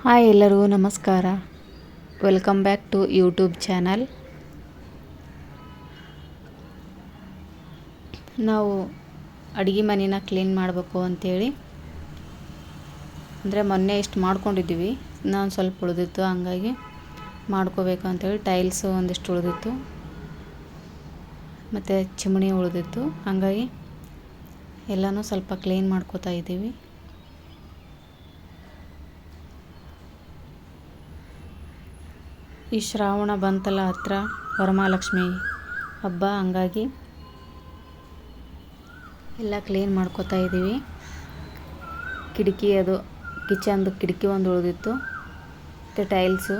Hi ಎಲ್ಲರಿಗೂ ನಮಸ್ಕಾರ. Welcome back to YouTube channel ನಾವು ಅಡುಗೆ ಮನೇನ ಕ್ಲೀನ್ ಮಾಡಬೇಕು ಅಂಥೇಳಿ ಅಂದರೆ ಮೊನ್ನೆ ಇಷ್ಟು ಮಾಡ್ಕೊಂಡಿದ್ದೀವಿ. ನಾನು ಸ್ವಲ್ಪ ಉಳಿದಿತ್ತು, ಹಂಗಾಗಿ ಮಾಡ್ಕೋಬೇಕು ಅಂಥೇಳಿ ಟೈಲ್ಸು ಒಂದಿಷ್ಟು ಉಳಿದಿತ್ತು. ಮತ್ತು ಚಿಮಣಿ ಉಳಿದಿತ್ತು, ಹಂಗಾಗಿ ಎಲ್ಲನೂ ಸ್ವಲ್ಪ ಕ್ಲೀನ್ ಮಾಡ್ಕೋತಾ ಇದ್ದೀವಿ. ಈ ಶ್ರಾವಣ ಬಂತಲ್ಲ ಹತ್ರ ವರಮಹಾಲಕ್ಷ್ಮಿ ಹಬ್ಬ, ಹಂಗಾಗಿ ಎಲ್ಲ ಕ್ಲೀನ್ ಮಾಡ್ಕೋತಾ ಇದ್ದೀವಿ ಕಿಟಕಿ ಅದು ಕಿಚನ್ದು ಕಿಟಕಿ ಒಂದು ಉಳಿದಿತ್ತು, ಮತ್ತು ಟೈಲ್ಸು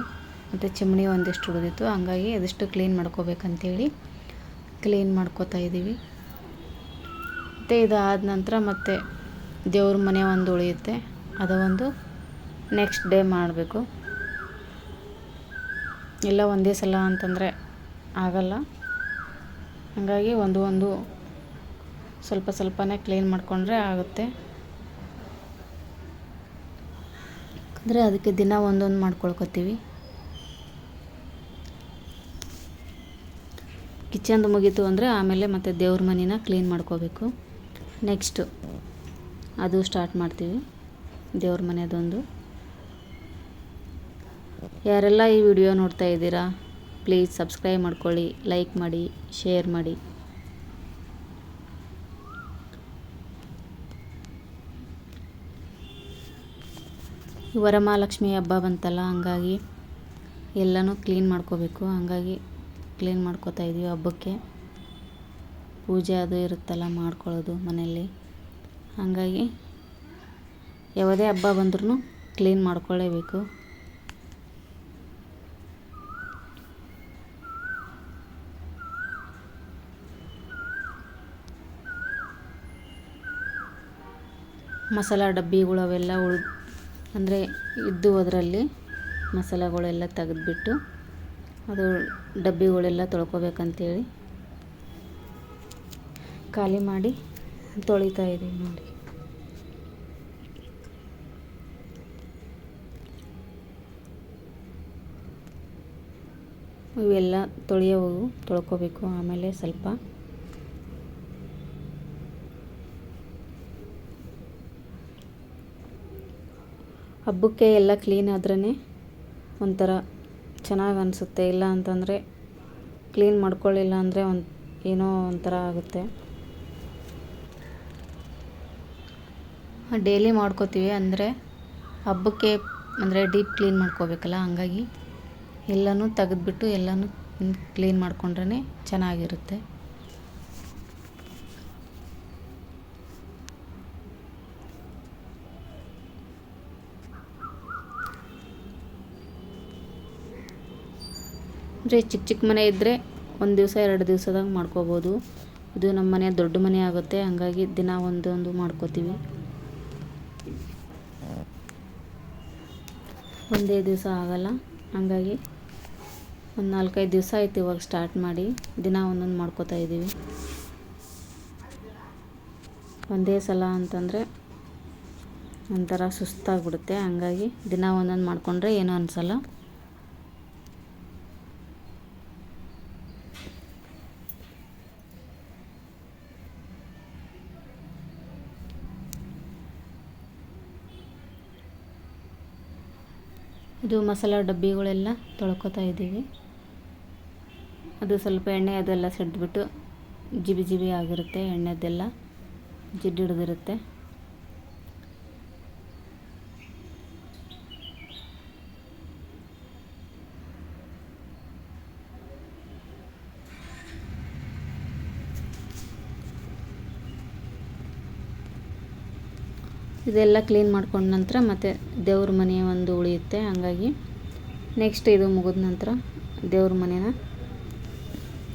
ಮತ್ತು ಚಿಮಣಿ ಒಂದಿಷ್ಟು ಉಳಿದಿತ್ತು, ಹಂಗಾಗಿ ಅದಷ್ಟು ಕ್ಲೀನ್ ಮಾಡ್ಕೋಬೇಕಂತೇಳಿ ಕ್ಲೀನ್ ಮಾಡ್ಕೋತಾ ಇದ್ದೀವಿ ಮತ್ತು ಇದಾದ ನಂತರ ಮತ್ತೆ ದೇವ್ರ ಮನೆ ಒಂದು ಉಳಿಯುತ್ತೆ, ಅದು ಒಂದು ನೆಕ್ಸ್ಟ್ ಡೇ ಮಾಡಬೇಕು. ಎಲ್ಲ ಒಂದೇ ಸಲ ಅಂತಂದರೆ ಆಗಲ್ಲ. ಹಾಗಾಗಿ ಒಂದು ಒಂದು ಸ್ವಲ್ಪ ಸ್ವಲ್ಪನೇ ಕ್ಲೀನ್ ಮಾಡಿಕೊಂಡ್ರೆ ಆಗುತ್ತೆ. ಅಂದರೆ ಅದಕ್ಕೆ ದಿನ ಒಂದೊಂದು ಮಾಡ್ಕೊಳ್ಕೊತೀವಿ. ಕಿಚನ್ದು ಮುಗೀತು ಅಂದರೆ ಆಮೇಲೆ ಮತ್ತೆ ದೇವ್ರ ಮನೇನ ಕ್ಲೀನ್ ಮಾಡ್ಕೋಬೇಕು. ನೆಕ್ಸ್ಟು ಅದು ಸ್ಟಾರ್ಟ್ ಮಾಡ್ತೀವಿ. ದೇವ್ರ ಮನೆಯದೊಂದು ಯಾರೆಲ್ಲ ಈ ವಿಡಿಯೋ ನೋಡ್ತಾ ಇದ್ದೀರಾ ಪ್ಲೀಸ್ ಸಬ್ಸ್ಕ್ರೈಬ್ ಮಾಡ್ಕೊಳ್ಳಿ ಲೈಕ್ ಮಾಡಿ ಶೇರ್ ಮಾಡಿ. ವರಮಹಾಲಕ್ಷ್ಮಿ ಹಬ್ಬ ಬಂತಲ್ಲ, ಹಂಗಾಗಿ ಎಲ್ಲನೂ ಕ್ಲೀನ್ ಮಾಡ್ಕೋಬೇಕು. ಹಂಗಾಗಿ ಕ್ಲೀನ್ ಮಾಡ್ಕೋತಾ ಇದೀವಿ ಹಬ್ಬಕ್ಕೆ. ಪೂಜೆ ಅದು ಇರುತ್ತಲ್ಲ, ಮಾಡ್ಕೊಳ್ಳೋದು ಮನೆಯಲ್ಲಿ. ಹಾಗಾಗಿ ಯಾವುದೇ ಹಬ್ಬ ಬಂದ್ರೂ ಕ್ಲೀನ್ ಮಾಡ್ಕೊಳ್ಳೇಬೇಕು. ಮಸಾಲ ಡಬ್ಬಿಗಳು ಅವೆಲ್ಲ ಉಳ್, ಅಂದರೆ ಇದ್ದು ಅದರಲ್ಲಿ ಮಸಾಲೆಗಳೆಲ್ಲ ತೆಗೆದ್ಬಿಟ್ಟು ಅದು ಡಬ್ಬಿಗಳೆಲ್ಲ ತೊಳ್ಕೊಬೇಕಂತೇಳಿ ಖಾಲಿ ಮಾಡಿ ತೊಳಿತಾ ಇದ್ದೀವಿ ನೋಡಿ. ಇವೆಲ್ಲ ತೊಳೆಯೋವು, ತೊಳ್ಕೊಬೇಕು. ಆಮೇಲೆ ಸ್ವಲ್ಪ ಹಬ್ಬಕ್ಕೆ ಎಲ್ಲ ಕ್ಲೀನ್ ಆದ್ರೇ ಒಂಥರ ಚೆನ್ನಾಗಿ ಅನಿಸುತ್ತೆ. ಇಲ್ಲ ಅಂತಂದರೆ ಕ್ಲೀನ್ ಮಾಡ್ಕೊಳ್ಳಿಲ್ಲ ಅಂದರೆ ಒಂದು ಏನೋ ಒಂಥರ ಆಗುತ್ತೆ. ಡೈಲಿ ಮಾಡ್ಕೋತೀವಿ ಅಂದರೆ ಹಬ್ಬಕ್ಕೆ ಅಂದರೆ ಡೀಪ್ ಕ್ಲೀನ್ ಮಾಡ್ಕೋಬೇಕಲ್ಲ, ಹಂಗಾಗಿ ಎಲ್ಲನೂ ತೆಗೆದ್ಬಿಟ್ಟು ಎಲ್ಲನೂ ಕ್ಲೀನ್ ಮಾಡ್ಕೊಂಡ್ರೆ ಚೆನ್ನಾಗಿರುತ್ತೆ. ಅಂದರೆ ಚಿಕ್ಕ ಚಿಕ್ಕ ಮನೆ ಇದ್ದರೆ ಒಂದು ದಿವಸ, ಎರಡು ದಿವಸದಾಗ ಮಾಡ್ಕೋಬೋದು. ಇದು ನಮ್ಮ ಮನೆ, ದೊಡ್ಡ ಮನೆ ಆಗುತ್ತೆ. ಹಂಗಾಗಿ ದಿನ ಒಂದೊಂದು ಮಾಡ್ಕೋತೀವಿ. ಒಂದೇ ದಿವಸ ಆಗಲ್ಲ. ಹಂಗಾಗಿ ಒಂದು ನಾಲ್ಕೈದು ದಿವಸ ಆಯ್ತು ಇವಾಗ ಸ್ಟಾರ್ಟ್ ಮಾಡಿ. ದಿನ ಒಂದೊಂದು ಮಾಡ್ಕೋತಾ ಇದ್ದೀವಿ ಒಂದೇ ಸಲ ಅಂತಂದರೆ ಒಂಥರ ಸುಸ್ತಾಗ್ಬಿಡುತ್ತೆ. ಹಂಗಾಗಿ ದಿನ ಒಂದೊಂದು ಮಾಡಿಕೊಂಡ್ರೆ ಏನೂ ಅನಿಸಲ್ಲ. ಇದು ಮಸಾಲ ಡಬ್ಬಿಗಳೆಲ್ಲ ತೊಳ್ಕೊತಾ ಇದ್ದೀವಿ. ಅದು ಸ್ವಲ್ಪ ಎಣ್ಣೆ ಅದೆಲ್ಲ ಸೆಡ್ದುಬಿಟ್ಟು ಜಿಬಿ ಜಿಬಿ ಆಗಿರುತ್ತೆ, ಎಣ್ಣೆದೆಲ್ಲ ಜಿಡ್ಡು ಹಿಡ್ದಿರುತ್ತೆ ಇದೆಲ್ಲ ಕ್ಲೀನ್ ಮಾಡ್ಕೊಂಡ ನಂತರ ಮತ್ತು ದೇವ್ರ ಮನೆ ಒಂದು ಉಳಿಯುತ್ತೆ, ಹಂಗಾಗಿ ನೆಕ್ಸ್ಟ್ ಇದು ಮುಗಿದ ನಂತರ ದೇವ್ರ ಮನೇನ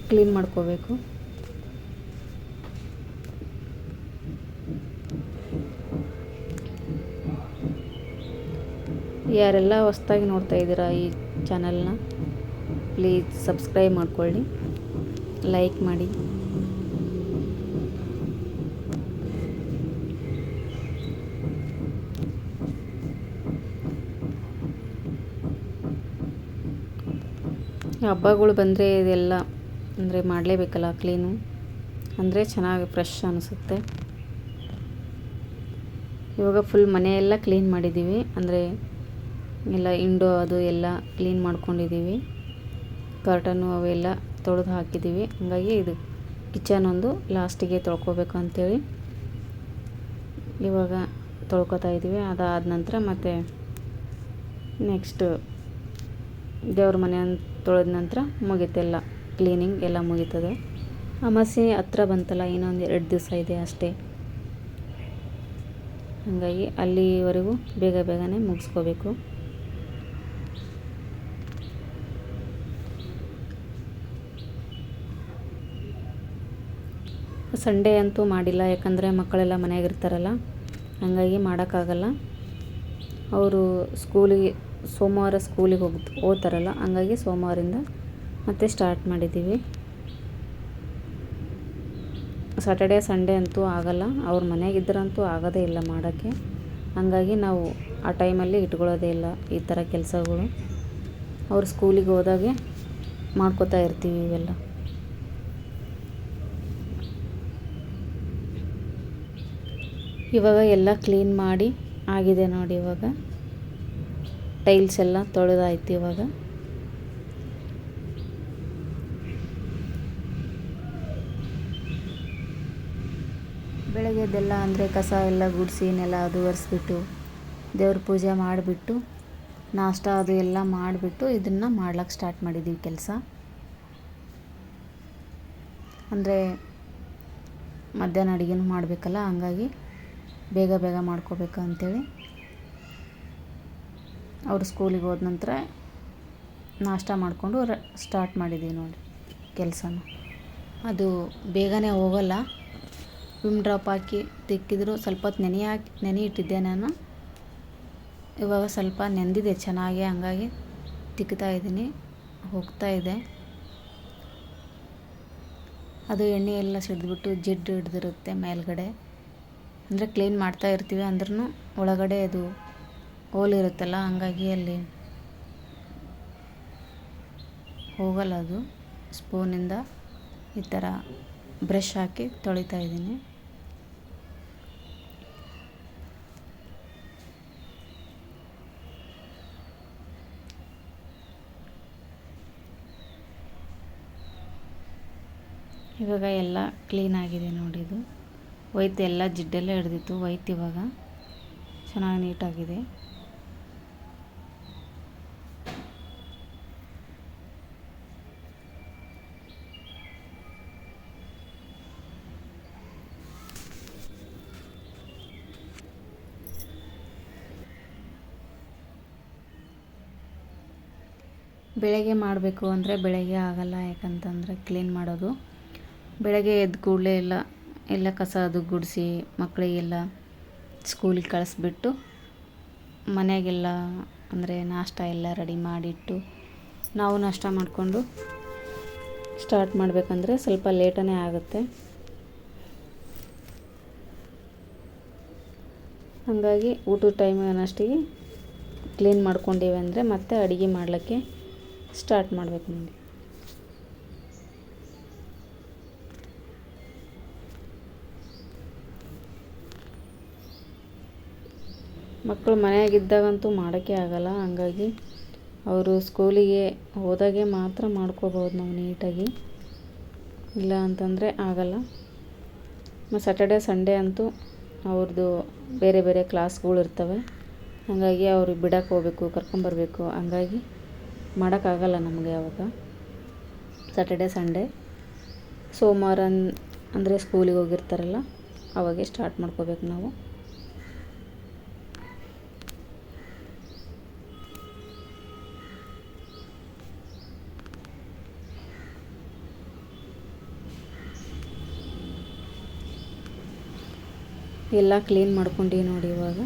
ಕ್ಲೀನ್ ಮಾಡ್ಕೋಬೇಕು. ಯಾರೆಲ್ಲ ಹೊಸ್ದಾಗಿ ನೋಡ್ತಾ ಇದ್ದೀರಾ ಈ ಚಾನಲ್ನ ಪ್ಲೀಸ್ ಸಬ್ಸ್ಕ್ರೈಬ್ ಮಾಡ್ಕೊಳ್ಳಿ ಲೈಕ್ ಮಾಡಿ. ಹಬ್ಬಗಳು ಬಂದರೆ ಇದೆಲ್ಲ ಅಂದರೆ ಮಾಡಲೇಬೇಕಲ್ಲ ಕ್ಲೀನು ಅಂದರೆ ಚೆನ್ನಾಗಿ ಫ್ರೆಶ್ ಅನಿಸುತ್ತೆ. ಇವಾಗ ಫುಲ್ ಮನೆಯೆಲ್ಲ ಕ್ಲೀನ್ ಮಾಡಿದ್ದೀವಿ. ಅಂದರೆ ಎಲ್ಲ ಇಂಡೋ ಅದು ಎಲ್ಲ ಕ್ಲೀನ್ ಮಾಡ್ಕೊಂಡಿದ್ದೀವಿ. ಕರ್ಟನ್ನು ಅವೆಲ್ಲ ತೊಳೆದು ಹಾಕಿದ್ದೀವಿ. ಹಾಗಾಗಿ ಇದು ಕಿಚನ್ ಒಂದು ಲಾಸ್ಟಿಗೆ ತೊಳ್ಕೊಬೇಕು ಅಂಥೇಳಿ ಇವಾಗ ತೊಳ್ಕೊತಾ ಇದ್ದೀವಿ. ಅದಾದ ನಂತರ ಮತ್ತು ನೆಕ್ಸ್ಟ್ ದೇವ್ರ ಮನೆ ತೊಳೆದ ನಂತರ ಮುಗಿತೆಲ್ಲ ಕ್ಲೀನಿಂಗ್ ಎಲ್ಲ ಮುಗೀತದೆ. ಅಮಾಸೆ ಹತ್ರ ಬಂತಲ್ಲ, ಇನ್ನೊಂದು ಎರಡು ದಿವಸ ಇದೆ ಅಷ್ಟೇ. ಹಾಗಾಗಿ ಅಲ್ಲಿವರೆಗೂ ಬೇಗ ಬೇಗನೆ ಮುಗಿಸ್ಕೋಬೇಕು. ಸಂಡೇ ಅಂತೂ ಮಾಡಿಲ್ಲ, ಯಾಕಂದರೆ ಮಕ್ಕಳೆಲ್ಲ ಮನೆಯಾಗಿರ್ತಾರಲ್ಲ ಹಾಗಾಗಿ ಮಾಡೋಕ್ಕಾಗಲ್ಲ. ಅವರು ಸ್ಕೂಲಿಗೆ ಸೋಮವಾರ ಸ್ಕೂಲಿಗೆ ಹೋಗ್ ಹೋಗ್ತಾರಲ್ಲ ಹಂಗಾಗಿ ಸೋಮವಾರಿಂದ ಮತ್ತೆ ಸ್ಟಾರ್ಟ್ ಮಾಡಿದ್ದೀವಿ. ಸಾಟರ್ಡೆ ಸಂಡೇ ಅಂತೂ ಆಗಲ್ಲ, ಅವ್ರ ಮನೆಯಾಗಿದ್ದರಂತೂ ಆಗೋದೇ ಇಲ್ಲ ಮಾಡೋಕ್ಕೆ. ಹಂಗಾಗಿ ನಾವು ಆ ಟೈಮಲ್ಲಿ ಇಟ್ಕೊಳ್ಳೋದೇ ಇಲ್ಲ ಈ ಥರ ಕೆಲಸಗಳು. ಅವ್ರು ಸ್ಕೂಲಿಗೆ ಹೋದಾಗೆ ಮಾಡ್ಕೋತಾ ಇರ್ತೀವಿ ಇವೆಲ್ಲ. ಇವಾಗ ಎಲ್ಲ ಕ್ಲೀನ್ ಮಾಡಿ ಆಗಿದೆ ನೋಡಿ ಇವಾಗ. ಟೈಲ್ಸ್ ಎಲ್ಲ ತೊಳೆದಾಯ್ತು ಇವಾಗ. ಬೆಳಗ್ಗೆದ್ದೆಲ್ಲ ಅಂದರೆ ಕಸ ಎಲ್ಲ ಗುಡಿಸಿ ನೆಲ ಅದು ಒರೆಸ್ಬಿಟ್ಟು ದೇವ್ರ ಪೂಜೆ ಮಾಡಿಬಿಟ್ಟು ನಾಷ್ಟ ಅದು ಎಲ್ಲ ಮಾಡಿಬಿಟ್ಟು ಇದನ್ನು ಮಾಡ್ಲಿಕ್ಕೆ ಸ್ಟಾರ್ಟ್ ಮಾಡಿದ್ದೀವಿ ಕೆಲಸ. ಅಂದರೆ ಮಧ್ಯಾಹ್ನ ಅಡುಗೆನೂ ಮಾಡಬೇಕಲ್ಲ, ಹಂಗಾಗಿ ಬೇಗ ಬೇಗ ಮಾಡ್ಕೋಬೇಕು ಅಂಥೇಳಿ ಅವರು ಸ್ಕೂಲಿಗೆ ಹೋದ ನಂತರ ನಾಷ್ಟ ಮಾಡಿಕೊಂಡು ರ ಸ್ಟಾರ್ಟ್ ಮಾಡಿದ್ದೀವಿ ನೋಡಿ ಕೆಲಸನ. ಅದು ಬೇಗನೆ ಹೋಗಲ್ಲ. ವಿಮ್ ಡ್ರಾಪ್ ಹಾಕಿ ತಿಕ್ಕಿದ್ರು ಸ್ವಲ್ಪ ಹೊತ್ತು ನೆನೆ ಹಾಕಿ, ನೆನೆ ಇಟ್ಟಿದ್ದೆ ನಾನು. ಇವಾಗ ಸ್ವಲ್ಪ ನೆಂದಿದೆ ಚೆನ್ನಾಗಿ, ಹಂಗಾಗಿ ತಿಕ್ತಾ ಇದ್ದೀನಿ, ಹೋಗ್ತಾ ಇದೆ. ಅದು ಎಣ್ಣೆ ಎಲ್ಲ ಸಿಡಿದ್ಬಿಟ್ಟು ಜಿಡ್ಡು ಹಿಡ್ದಿರುತ್ತೆ ಮೇಲ್ಗಡೆ. ಅಂದರೆ ಕ್ಲೀನ್ ಮಾಡ್ತಾ ಇರ್ತೀವಿ ಅಂದ್ರೂ ಒಳಗಡೆ ಅದು ಹೋಲಿರುತ್ತಲ್ಲ ಹಾಗಾಗಿ ಅಲ್ಲಿ ಹೋಗಲ್ಲ ಅದು. ಸ್ಪೂನಿಂದ ಈ ಥರ ಬ್ರಷ್ ಹಾಕಿ ತೊಳಿತಾ ಇದ್ದೀನಿ. ಇವಾಗ ಎಲ್ಲ ಕ್ಲೀನ್ ಆಗಿದೆ ನೋಡಿ ಇದು. ಒಯ್ತು ಎಲ್ಲ ಜಿಡ್ಡೆಲ್ಲ ಹಿಡ್ದಿತ್ತು ವೈತ್ ಇವಾಗ. ಚೆನ್ನಾಗಿ ನೀಟಾಗಿದೆ ಬೆಳಗ್ಗೆ ಮಾಡಬೇಕು ಅಂದರೆ ಬೆಳಗ್ಗೆ ಆಗಲ್ಲ, ಯಾಕಂತಂದರೆ ಕ್ಲೀನ್ ಮಾಡೋದು. ಬೆಳಗ್ಗೆ ಎದ್ದ ಕೂಡಲೇ ಎಲ್ಲ ಎಲ್ಲ ಕಸ ಅದು ಗುಡಿಸಿ ಮಕ್ಕಳಿಗೆಲ್ಲ ಸ್ಕೂಲಿಗೆ ಕಳಿಸ್ಬಿಟ್ಟು ಮನೆಗೆಲ್ಲ, ಅಂದರೆ ನಾಷ್ಟ ಎಲ್ಲ ರೆಡಿ ಮಾಡಿಟ್ಟು ನಾವು ನಾಷ್ಟ ಮಾಡಿಕೊಂಡು ಸ್ಟಾರ್ಟ್ ಮಾಡಬೇಕಂದ್ರೆ ಸ್ವಲ್ಪ ಲೇಟನೇ ಆಗುತ್ತೆ. ಹಾಗಾಗಿ ಊಟದ ಟೈಮ್ ಅನ್ನೋಷ್ಟಿಗೆ ಕ್ಲೀನ್ ಮಾಡ್ಕೊಂಡೀವಿ ಅಂದರೆ ಮತ್ತೆ ಅಡುಗೆ ಮಾಡಲಿಕ್ಕೆ ಸ್ಟಾರ್ಟ್ ಮಾಡಬೇಕು ನೋಡಿ ಮಕ್ಕಳು ಮನೆಯಾಗಿದ್ದಾಗಂತೂ ಮಾಡೋಕ್ಕೆ ಆಗಲ್ಲ, ಹಂಗಾಗಿ ಅವರು ಸ್ಕೂಲಿಗೆ ಹೋದಾಗೆ ಮಾತ್ರ ಮಾಡ್ಕೋಬೋದು ನಾವು ನೀಟಾಗಿ. ಇಲ್ಲ ಅಂತಂದರೆ ಆಗಲ್ಲ. ಮತ್ತು ಸ್ಯಾಟರ್ಡೆ ಸಂಡೇ ಅಂತೂ ಅವ್ರದ್ದು ಬೇರೆ ಬೇರೆ ಕ್ಲಾಸ್ಗಳು ಇರ್ತವೆ. ಹಾಗಾಗಿ ಅವ್ರಿಗೆ ಬಿಡಕ್ಕೆ ಹೋಗ್ಬೇಕು, ಕರ್ಕೊಂಬರ್ಬೇಕು. ಹಂಗಾಗಿ ಮಾಡೋಕ್ಕಾಗಲ್ಲ ನಮಗೆ ಅವಾಗ. ಸ್ಯಾಟರ್ಡೆ ಸಂಡೇ ಸೋಮವಾರ ಅಂದರೆ ಸ್ಕೂಲಿಗೆ ಹೋಗಿರ್ತಾರಲ್ಲ, ಅವಾಗೆ ಸ್ಟಾರ್ಟ್ ಮಾಡ್ಕೋಬೇಕು ನಾವು. ಎಲ್ಲ ಕ್ಲೀನ್ ಮಾಡ್ಕೊಂಡು ನೋಡಿ ಇವಾಗ.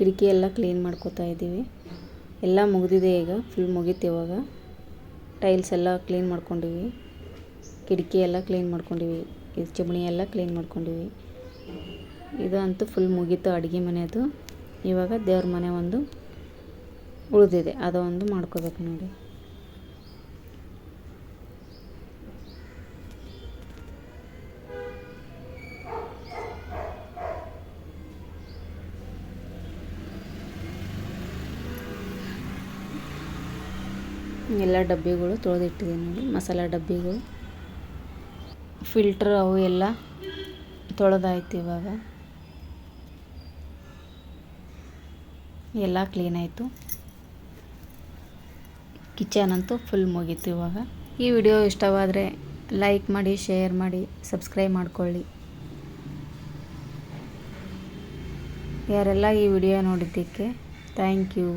ಕಿಟಕಿ ಎಲ್ಲ ಕ್ಲೀನ್ ಮಾಡ್ಕೋತಾ ಇದ್ದೀವಿ. ಎಲ್ಲ ಮುಗಿದಿದೆ ಈಗ ಫುಲ್ ಮುಗೀತು ಇವಾಗ. ಟೈಲ್ಸ್ ಎಲ್ಲ ಕ್ಲೀನ್ ಮಾಡ್ಕೊಂಡಿವಿ. ಕಿಟಕಿ ಎಲ್ಲ ಕ್ಲೀನ್ ಮಾಡ್ಕೊಂಡಿವಿ. ಇದು ಚಿಮಣಿ ಎಲ್ಲ ಕ್ಲೀನ್ ಮಾಡ್ಕೊಂಡಿವಿ. ಇದು ಅಂತೂ ಫುಲ್ ಮುಗೀತು ಅಡುಗೆ ಮನೆಯದು ಇವಾಗ ದೇವ್ರ ಮನೆ ಒಂದು ಉಳಿದಿದೆ. ಅದು ಒಂದು ಮಾಡ್ಕೋಬೇಕು ನೋಡಿ. ಎಲ್ಲ ಡಬ್ಬಿಗಳು ತೊಳೆದಿಟ್ಟಿದ್ದೀನಿ ನೋಡಿ, ಮಸಾಲ ಡಬ್ಬಿಗಳು. ಫಿಲ್ಟ್ರ್ ಅವು ಎಲ್ಲ ತೊಳೆದಾಯ್ತು ಇವಾಗ. ಎಲ್ಲ ಕ್ಲೀನ್ ಆಯಿತು. ಕಿಚನ್ ಅಂತೂ ಫುಲ್ ಮುಗೀತು ಇವಾಗ. ಈ ವಿಡಿಯೋ ಇಷ್ಟವಾದರೆ ಲೈಕ್ ಮಾಡಿ ಶೇರ್ ಮಾಡಿ ಸಬ್ಸ್ಕ್ರೈಬ್ ಮಾಡಿಕೊಳ್ಳಿ. ಯಾರೆಲ್ಲ ಈ ವಿಡಿಯೋ ನೋಡಿದ್ದಕ್ಕೆ ಥ್ಯಾಂಕ್ ಯು